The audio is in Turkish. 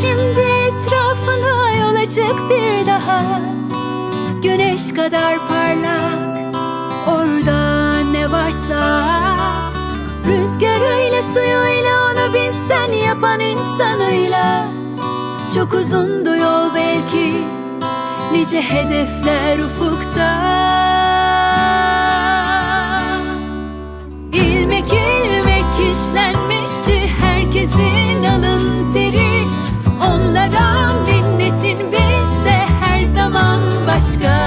şimdi etrafına yola çık bir daha. Güneş kadar parlak Orada ne varsa. Rüzgarıyla suyuyla onu bizden yapan insanıyla. Çok uzundu yol belki Nice hedefler ufukta sky.